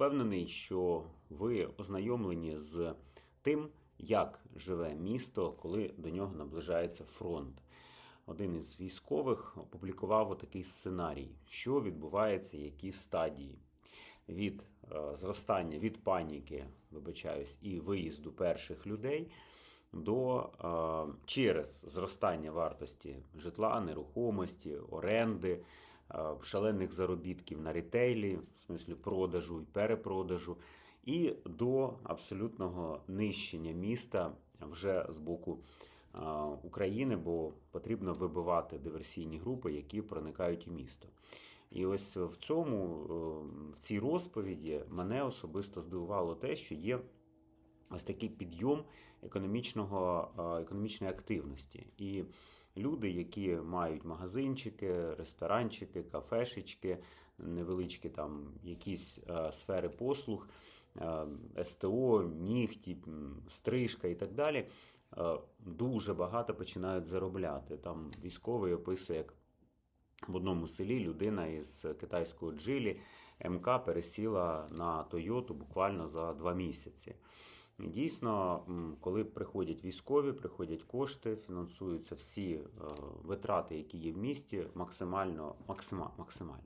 Впевнений, що ви ознайомлені з тим, як живе місто, коли до нього наближається фронт. Один із військових опублікував такий сценарій, що відбувається, які стадії від е, зростання, від паніки, вибачаюсь, і виїзду перших людей до е, через зростання вартості житла, нерухомості, оренди, шалених заробітків на ретейлі, в смислі продажу і перепродажу, і до абсолютного нищення міста вже з боку е, України, бо потрібно вибивати диверсійні групи, які проникають у місто. І ось в цьому, е, в цій розповіді мене особисто здивувало те, що є ось такий підйом економічного, е, економічної активності. І люди, які мають магазинчики, ресторанчики, кафешечки, невеличкі там якісь е, сфери послуг, е, СТО, нігті, стрижка і так далі, е, дуже багато починають заробляти. Там військовий описує, як в одному селі людина із китайського джилі МК пересіла на Тойоту буквально за два місяці. Дійсно, коли приходять військові, приходять кошти, фінансуються всі е, витрати, які є в місті, максимально, максима, максимально.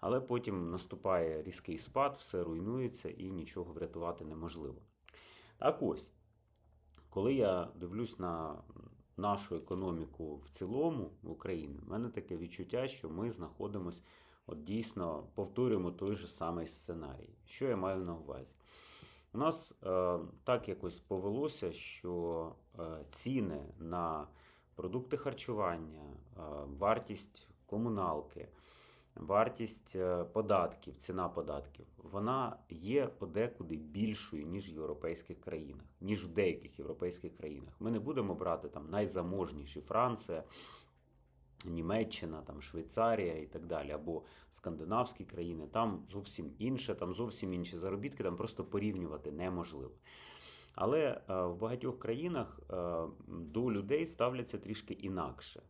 Але потім наступає різкий спад, все руйнується і нічого врятувати неможливо. Так ось, коли я дивлюсь на нашу економіку в цілому в Україні, в мене таке відчуття, що ми знаходимося, от дійсно повторюємо той же самий сценарій. Що я маю на увазі? У нас е, так якось повелося, що е, ціни на продукти харчування, е, вартість комуналки, вартість податків, ціна податків, вона є подекуди більшою, ніж в європейських країнах, ніж в деяких європейських країнах. Ми не будемо брати там найзаможніші Франція, Німеччина, там Швейцарія і так далі, або скандинавські країни, там зовсім інше, там зовсім інші заробітки, там просто порівнювати неможливо. Але е, в багатьох країнах е, до людей ставляться трішки інакше.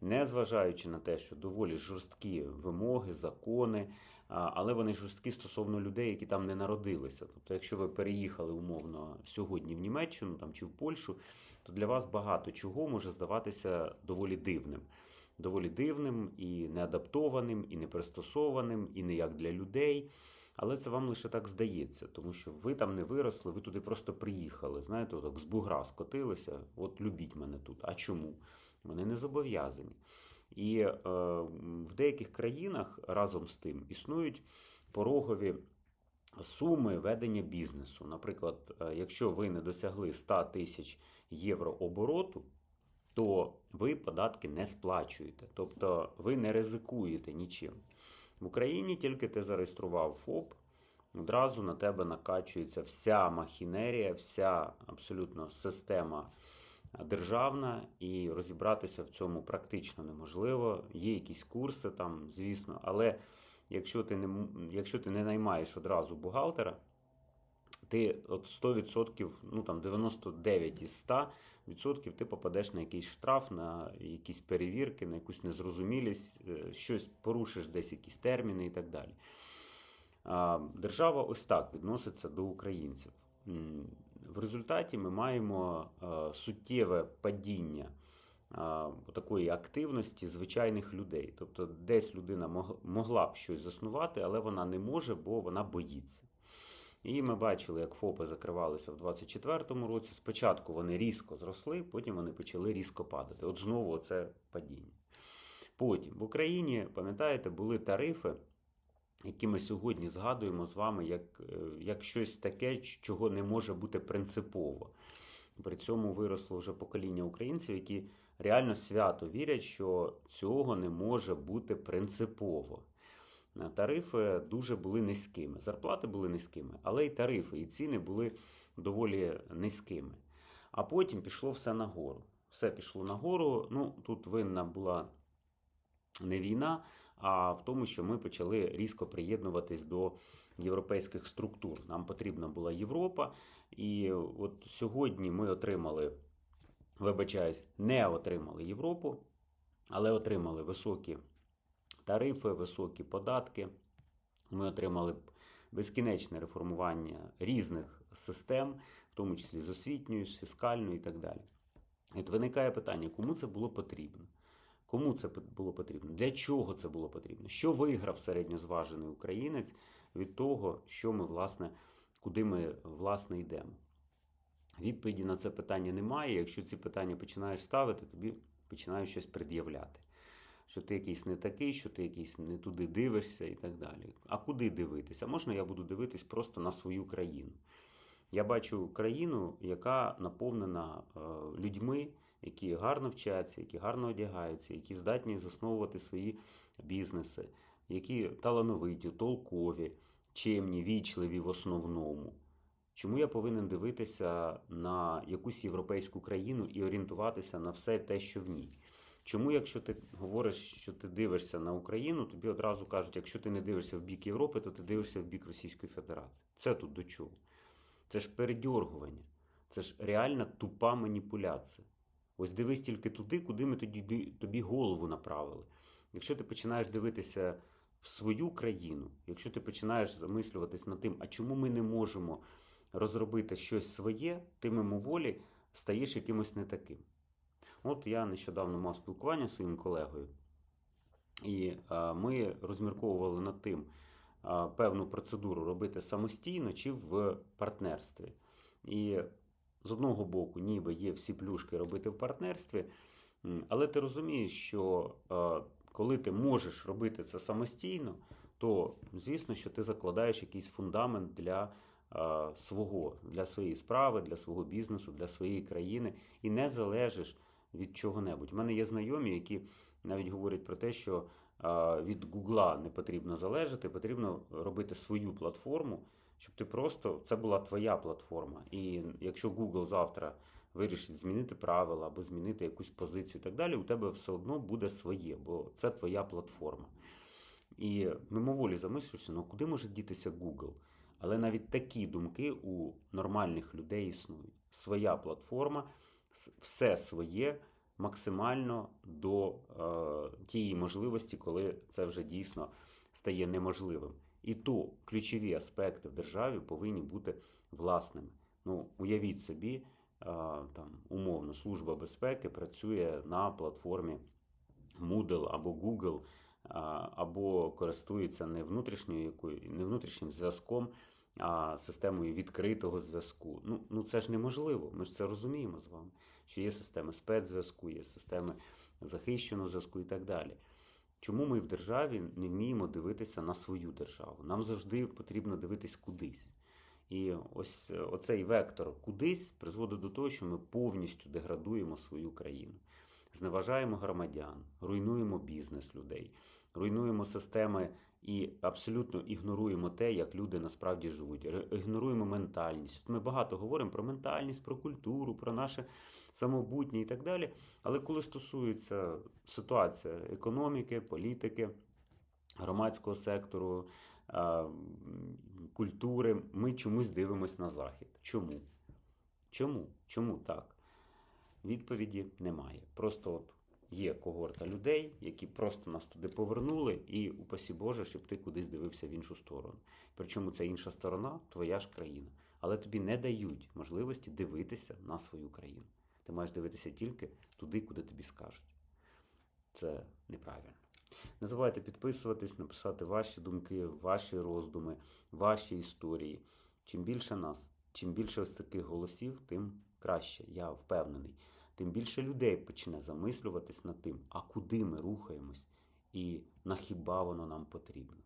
Незважаючи на те, що доволі жорсткі вимоги, закони, але вони жорсткі стосовно людей, які там не народилися. Тобто, якщо ви переїхали умовно сьогодні в Німеччину там, чи в Польщу, то для вас багато чого може здаватися доволі дивним. Доволі дивним і неадаптованим, і непристосованим, і не як для людей. Але це вам лише так здається, тому що ви там не виросли, ви туди просто приїхали. Знаєте, так з бугра скотилися. От любіть мене тут. А чому? Вони не зобов'язані. І е, в деяких країнах разом з тим існують порогові суми ведення бізнесу. Наприклад, е, якщо ви не досягли 100 тисяч євро обороту, то ви податки не сплачуєте, тобто ви не ризикуєте нічим. В Україні тільки ти зареєстрував ФОП, одразу на тебе накачується вся махінерія, вся абсолютно система державна, і розібратися в цьому практично неможливо. Є якісь курси там, звісно, але якщо ти не, якщо ти не наймаєш одразу бухгалтера, ти от 100%, ну там 99 із 100 відсотків ти попадеш на якийсь штраф, на якісь перевірки, на якусь незрозумілість, е, щось порушиш десь якісь терміни і так далі. Держава ось так відноситься до українців. В результаті ми маємо е, суттєве падіння такої активності звичайних людей. Тобто, десь людина могла б щось заснувати, але вона не може, бо вона боїться. І ми бачили, як ФОПи закривалися в 2024 році. Спочатку вони різко зросли, потім вони почали різко падати. От знову це падіння. Потім в Україні, пам'ятаєте, були тарифи, які ми сьогодні згадуємо з вами як, е, як щось таке, чого не може бути принципово. При цьому виросло вже покоління українців, які реально свято вірять, що цього не може бути принципово. Е, Тарифи дуже були низькими, зарплати були низькими, але і тарифи, і ціни були доволі низькими. А потім пішло все нагору. Все пішло нагору. Ну, тут винна була не війна, а в тому, що ми почали різко приєднуватись до європейських структур. Нам потрібна була Європа, і от сьогодні ми отримали, вибачаюсь, не отримали Європу, але отримали високі тарифи, високі податки. Ми отримали безкінечне реформування різних систем, в тому числі з освітньою, з фіскальною і так далі. От виникає питання, кому це було потрібно? Кому це було потрібно? Для чого це було потрібно? Що виграв середньозважений українець від того, що ми, власне, куди ми власне йдемо? Відповіді на це питання немає. Якщо ці питання починаєш ставити, тобі починають щось пред'являти. Що ти якийсь не такий, що ти якийсь не туди дивишся і так далі. А куди дивитися? Можна я буду дивитись просто на свою країну. Я бачу країну, яка наповнена е, людьми, які гарно вчаться, які гарно одягаються, які здатні засновувати свої бізнеси, які талановиті, толкові, чемні, вічливі в основному. Чому я повинен дивитися на якусь європейську країну і орієнтуватися на все те, що в ній? Чому, якщо ти говориш, що ти дивишся на Україну, тобі одразу кажуть, якщо ти не дивишся в бік Європи, то ти дивишся в бік Російської Федерації. Це тут до чого? Це ж передьоргування, це ж реальна тупа маніпуляція. Ось дивись тільки туди, куди ми тобі, тобі голову направили. Якщо ти починаєш дивитися в свою країну, якщо ти починаєш замислюватись над тим, а чому ми не можемо розробити щось своє, ти мимоволі стаєш якимось не таким. От я нещодавно мав спілкування з своїм колегою, і ми розмірковували над тим, певну процедуру робити самостійно чи в партнерстві. І з одного боку, ніби є всі плюшки робити в партнерстві, але ти розумієш, що коли ти можеш робити це самостійно, то звісно, що ти закладаєш якийсь фундамент для свого, для своєї справи, для свого бізнесу, для своєї країни і не залежиш від чого-небудь. У мене є знайомі, які навіть говорять про те, що від Гугла не потрібно залежати, потрібно робити свою платформу, щоб ти просто це була твоя платформа. І якщо Google завтра вирішить змінити правила або змінити якусь позицію і так далі, у тебе все одно буде своє, бо це твоя платформа. І мимоволі замислюєшся, ну куди може дітися Google? Але навіть такі думки у нормальних людей існують. Своя платформа, все своє максимально до е, тієї можливості, коли це вже дійсно стає неможливим. І то ключові аспекти в державі повинні бути власними. Ну, уявіть собі, там умовно, служба безпеки працює на платформі Moodle або Google, або користується не внутрішньою якою, не внутрішнім зв'язком, а системою відкритого зв'язку. Ну, ну це ж неможливо. Ми ж це розуміємо з вами. Що є системи спецзв'язку, є системи захищеного зв'язку і так далі. Чому ми в державі не вміємо дивитися на свою державу? Нам завжди потрібно дивитись кудись. І ось е, оцей вектор кудись призводить до того, що ми повністю деградуємо свою країну, зневажаємо громадян, руйнуємо бізнес людей, руйнуємо системи і абсолютно ігноруємо те, як люди насправді живуть. Ігноруємо ментальність. Ми багато говоримо про ментальність, про культуру, про наше самобутнє і так далі. Але коли стосується ситуація економіки, політики, громадського сектору, культури, ми чомусь дивимось на захід. Чому? Чому? Чому так? Відповіді немає. Просто от є когорта людей, які просто нас туди повернули, і упасі Боже, щоб ти кудись дивився в іншу сторону. Причому ця інша сторона твоя ж країна. Але тобі не дають можливості дивитися на свою країну. Ти маєш дивитися тільки туди, куди тобі скажуть. Це неправильно. Не забувайте підписуватись, написати ваші думки, ваші роздуми, ваші історії. Чим більше нас, чим більше ось таких голосів, тим краще, я впевнений. Тим більше людей почне замислюватись над тим, а куди ми рухаємось і на хіба воно нам потрібно.